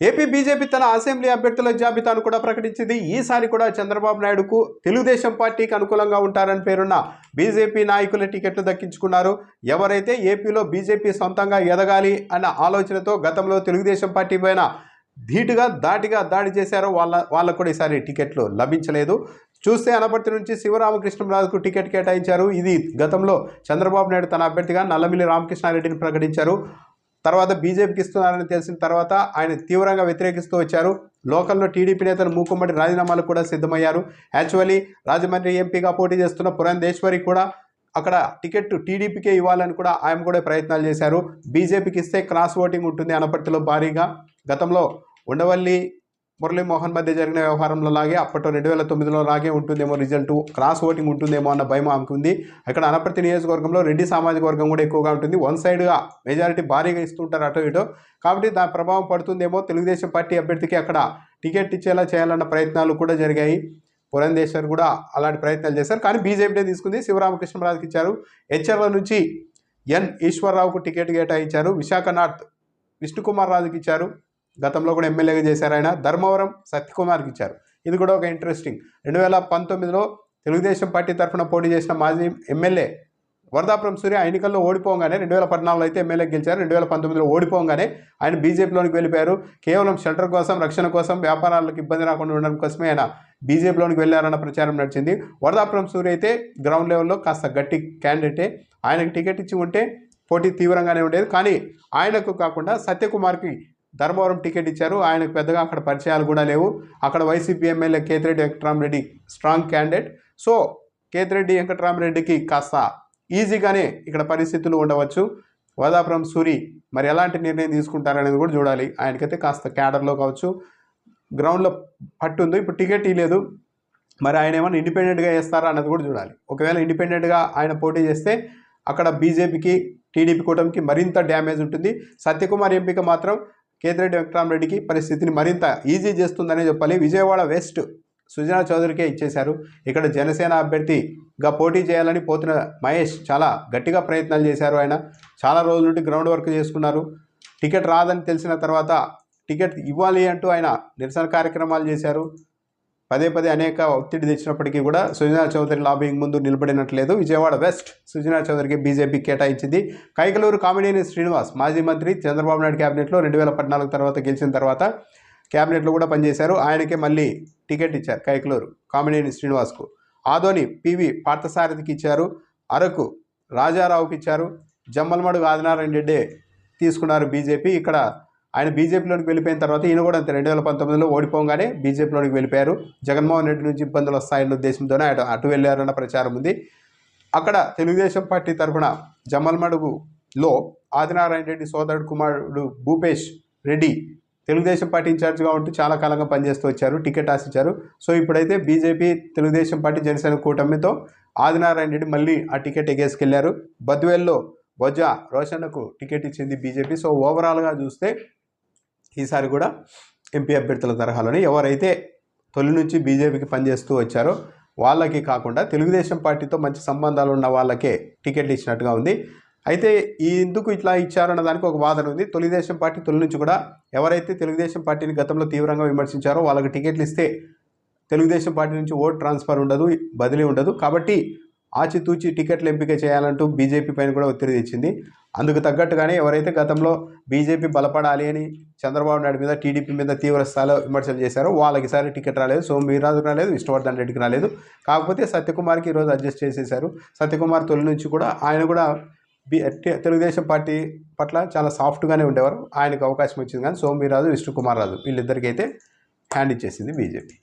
AP BJP తన assembly అభ్యర్థుల జాబితాను కూడా ప్రకటించింది. ఈసారి కూడా చంద్రబాబు నాయుడుకు తెలుగుదేశం పార్టీకి అనుకూలంగా ఉంటారని పేరున్న బీజేపీ నాయకుల టికెట్లు దక్కించుకున్నారు. ఎవరైతే ఏపీలో బీజేపీ సొంతంగా ఎదగాలి అన్న ఆలోచనతో గతంలో తెలుగుదేశం పార్టీ పైన ధీటుగా దాటిగా దాడి చేశారో వాళ్ళ వాళ్ళకు కూడా ఈసారి టికెట్లు లభించలేదు. చూస్తే అనపర్తి నుంచి శివరామకృష్ణరాజుకు టికెట్ కేటాయించారు. ఇది గతంలో చంద్రబాబు నాయుడు తన అభ్యర్థిగా నల్లమిల్లి రామకృష్ణారెడ్డిని ప్రకటించారు. తర్వాత బీజేపీకి ఇస్తున్నారని తెలిసిన తర్వాత ఆయన తీవ్రంగా వ్యతిరేకిస్తూ వచ్చారు. లోకల్లో టీడీపీ నేతలు మూకుమ్మడి రాజీనామాలు కూడా సిద్ధమయ్యారు. యాక్చువల్లీ రాజమండ్రి ఎంపీగా పోటీ చేస్తున్న పురంధేశ్వరి కూడా అక్కడ టికెట్ టీడీపీకే ఇవ్వాలని కూడా ఆయన కూడా ప్రయత్నాలు చేశారు. బీజేపీకి ఇస్తే క్రాస్ ఓటింగ్ ఉంటుంది అనపర్తిలో భారీగా. గతంలో ఉండవల్లి మురళీమోహన్ మధ్య జరిగిన వ్యవహారంలో లాగే అప్పట్లో రెండు వేల తొమ్మిదిలో లాగే ఉంటుందేమో రిజల్ట్. క్రాస్ ఓటింగ్ ఉంటుందేమో అన్న భయం ఆమెకు ఉంది. అక్కడ అనపర్తి నియోజకవర్గంలో రెడ్డి సామాజిక వర్గం కూడా ఎక్కువగా ఉంటుంది. వన్ సైడ్గా మెజారిటీ భారీగా ఇస్తుంటారు అటు ఇటు. కాబట్టి దాని ప్రభావం పడుతుందేమో తెలుగుదేశం పార్టీ అభ్యర్థికి అక్కడ టికెట్ ఇచ్చేలా చేయాలన్న ప్రయత్నాలు కూడా జరిగాయి. పురంధేశ్వర్ కూడా అలాంటి ప్రయత్నాలు చేశారు. కానీ బీజేపీనే తీసుకుంది. శివరామకృష్ణరాజుకి ఇచ్చారు. హెచ్ఎర్ల నుంచి ఎన్ ఈశ్వరరావుకు టికెట్ కేటాయించారు. విశాఖ నార్త్ విష్ణుకుమార్ రాజుకి ఇచ్చారు. గతంలో కూడా ఎమ్మెల్యేగా చేశారు ఆయన. ధర్మవరం సత్యకుమార్కి ఇచ్చారు ఇది కూడా ఒక ఇంట్రెస్టింగ్ రెండు వేల పంతొమ్మిదిలో తెలుగుదేశం పార్టీ తరఫున పోటీ చేసిన మాజీ ఎమ్మెల్యే వరదాపురం సూర్య ఆ ఎన్నికల్లో ఓడిపోగానే రెండు వేల పద్నాలుగులో అయితే ఎమ్మెల్యే గెలిచారు. రెండు వేల పంతొమ్మిదిలో ఓడిపోగానే ఆయన బీజేపీలోనికి వెళ్ళిపోయారు. కేవలం షెల్టర్ కోసం రక్షణ కోసం వ్యాపారాలకు ఇబ్బంది రాకుండా ఉండడం కోసమే ఆయన బీజేపీలోనికి వెళ్ళారన్న ప్రచారం నడిచింది. వరదాపురం సూర్య అయితే గ్రౌండ్ లెవెల్లో కాస్త గట్టి క్యాండిడేటే ఆయనకు టికెట్ ఇచ్చి ఉంటే పోటీ తీవ్రంగానే ఉండేది. కానీ ఆయనకు కాకుండా సత్యకుమార్కి ధర్మవరం టికెట్ ఇచ్చారు. ఆయనకు పెద్దగా అక్కడ పరిచయాలు కూడా లేవు. అక్కడ YCP MLA Kethireddy Venkataramireddy strong candidate so Kethireddy వెంకటరామరెడ్డికి కాస్త ఈజీగానే ఇక్కడ పరిస్థితులు ఉండవచ్చు. వదాపురం సూరి మరి ఎలాంటి నిర్ణయం తీసుకుంటారనేది కూడా చూడాలి. ఆయనకైతే కాస్త క్యాడర్లో కావచ్చు. గ్రౌండ్లో పట్టు ఉంది. ఇప్పుడు టికెట్ ఇవ్వలేదు మరి ఆయన ఏమైనా ఇండిపెండెంట్గా వేస్తారా అన్నది కూడా చూడాలి. ఒకవేళ ఇండిపెండెంట్గా ఆయన పోటీ చేస్తే అక్కడ బీజేపీకి టీడీపీ కూటమికి మరింత డ్యామేజ్ ఉంటుంది. సత్యకుమార్ ఎంపిక మాత్రం కేతిరెడ్డి వెంకటరామరెడ్డికి పరిస్థితిని మరింత ఈజీ చేస్తుందనే చెప్పాలి. విజయవాడ వెస్ట్ సుజనా చౌదరికే ఇచ్చేశారు. ఇక్కడ జనసేన అభ్యర్థిగా పోటీ చేయాలని పోతున్న మహేష్ చాలా గట్టిగా ప్రయత్నాలు చేశారు ఆయన. చాలా రోజుల నుండి గ్రౌండ్ వర్క్ చేసుకున్నారు. టికెట్ రాదని తెలిసిన తర్వాత టికెట్ ఇవ్వాలి అంటూ ఆయన నిరసన కార్యక్రమాలు చేశారు. పదే పదే అనేక ఒత్తిడి తెచ్చినప్పటికీ కూడా సుజనా చౌదరి లాబింగ్ ముందు నిలబడినట్లేదు. విజయవాడ వెస్ట్ సుజనా చౌదరికి బీజేపీ కేటాయించింది. కైకలూరు కామినేని శ్రీనివాస్ మాజీ మంత్రి చంద్రబాబు నాయుడు క్యాబినెట్లో రెండు వేల పద్నాలుగు తర్వాత గెలిచిన తర్వాత క్యాబినెట్లో కూడా పనిచేశారు. ఆయనకే మళ్ళీ టికెట్ ఇచ్చారు కైకలూరు కామినేని శ్రీనివాస్కు. ఆదోని పివి పార్థసారథికి ఇచ్చారు. అరకు రాజారావుకి ఇచ్చారు. జమ్మలమడుగు ఆదినారాయణ రెడ్డి తీసుకున్నారు బీజేపీ ఇక్కడ ఆయన బీజేపీలోకి వెళ్ళిపోయిన తర్వాత ఈయన కూడా అంతే రెండు వేల పంతొమ్మిదిలో ఓడిపోగానే బీజేపీలోకి వెళ్ళిపోయారు. జగన్మోహన్ రెడ్డి నుంచి ఇబ్బందులు వస్తాయన్న ఉద్దేశంతోనే అటు అటు వెళ్ళారన్న ప్రచారం ఉంది. అక్కడ తెలుగుదేశం పార్టీ తరఫున జమల్మడుగులో ఆదినారాయణ రెడ్డి సోదరుడు కుమారుడు భూపేష్ రెడ్డి తెలుగుదేశం పార్టీ ఇన్ఛార్జ్గా ఉంటూ చాలా కాలంగా పనిచేస్తూ వచ్చారు టికెట్ ఆశించారు. సో ఇప్పుడైతే బీజేపీ తెలుగుదేశం పార్టీ జనసేన కూటమితో ఆదినారాయణ రెడ్డి మళ్ళీ ఆ టికెట్ ఎగేసుకెళ్ళారు. బద్వేల్లో బొజ్జ రోషన్నకు టికెట్ ఇచ్చింది బీజేపీ. సో ఓవరాల్గా చూస్తే ఈసారి కూడా ఎంపీ అభ్యర్థుల తరహాలోనే ఎవరైతే తొలి నుంచి బీజేపీకి పనిచేస్తూ వచ్చారో వాళ్ళకి కాకుండా తెలుగుదేశం పార్టీతో మంచి సంబంధాలు ఉన్న వాళ్ళకే టికెట్లు ఇచ్చినట్టుగా ఉంది. అయితే ఈ ఎందుకు ఇట్లా ఇచ్చారన్న దానికి ఒక వాదన ఉంది. తెలుగుదేశం పార్టీ తొలి నుంచి కూడా ఎవరైతే తెలుగుదేశం పార్టీని గతంలో తీవ్రంగా విమర్శించారో వాళ్ళకి టికెట్లు ఇస్తే తెలుగుదేశం పార్టీ నుంచి ఓట్ ట్రాన్స్ఫర్ ఉండదు బదిలీ ఉండదు. కాబట్టి ఆచితూచి టికెట్లు ఎంపిక చేయాలంటూ బీజేపీ పైన కూడా ఒత్తిడి తెచ్చింది. అందుకు తగ్గట్టుగానే ఎవరైతే గతంలో బీజేపీ బలపడాలి అని చంద్రబాబు నాయుడు మీద టీడీపీ మీద తీవ్ర స్థాయిలో విమర్శలు చేశారో వాళ్ళకి సారి టికెట్ రాలేదు. సోము రాలేదు విష్ణువర్ధన్ రెడ్డికి రాలేదు. కాకపోతే సత్యకుమార్కి ఈరోజు అడ్జస్ట్ చేసేశారు. సత్యకుమార్ తొలి నుంచి కూడా ఆయన కూడా బి తెలుగుదేశం పార్టీ పట్ల చాలా సాఫ్ట్గానే ఉండేవారు. ఆయనకు అవకాశం వచ్చింది కానీ సోమవీరాజు విష్ణుకుమార్ రాజు వీళ్ళిద్దరికైతే హ్యాండ్ ఇచ్చేసింది బీజేపీ.